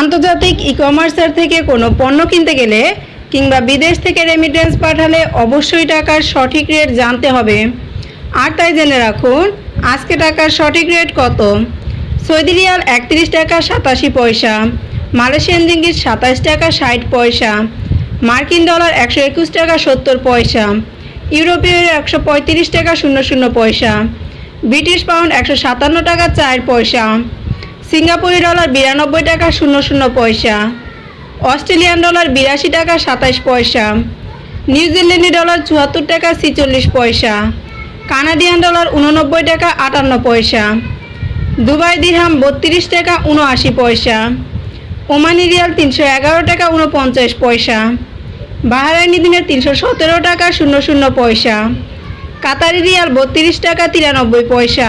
আন্তর্জাতিক ই কমার্সের থেকে কোনো পণ্য কিনতে গেলে কিংবা বিদেশ থেকে রেমিটেন্স পাঠালে অবশ্যই টাকার সঠিক রেট জানতে হবে। আর তাই জেনে রাখুন, আজকে টাকার সঠিক রেট কত? সৌদি রিয়াল একত্রিশ টাকা সাতাশি পয়সা, মালয়েশিয়ান রিঙ্গিত সাতাশ টাকা ষাট পয়সা, মার্কিন ডলার একশো একুশ টাকা সত্তর পয়সা, ইউরোপীয় একশো পঁয়ত্রিশ টাকা শূন্য শূন্য পয়সা, ব্রিটিশ পাউন্ড একশো সাতান্ন টাকা চার পয়সা সিঙ্গাপুরি ডলার বিরানব্বই টাকা শূন্য শূন্য পয়সা, অস্ট্রেলিয়ান ডলার বিরাশি টাকা সাতাশ পয়সা, নিউজিল্যান্ডি ডলার চুয়াত্তর টাকা ছিচল্লিশ পয়সা, কানাডিয়ান ডলার উননব্বই টাকা আটান্ন পয়সা, দুবাই দিরহাম বত্রিশ টাকা উনআশি পয়সা, ওমানি রিয়াল তিনশো এগারো টাকা উনপঞ্চাশ পয়সা, বাহারাইনি দিনের তিনশো সতেরো টাকা শূন্য শূন্য পয়সা, কাতারি রিয়াল বত্রিশ টাকা তিরানব্বই পয়সা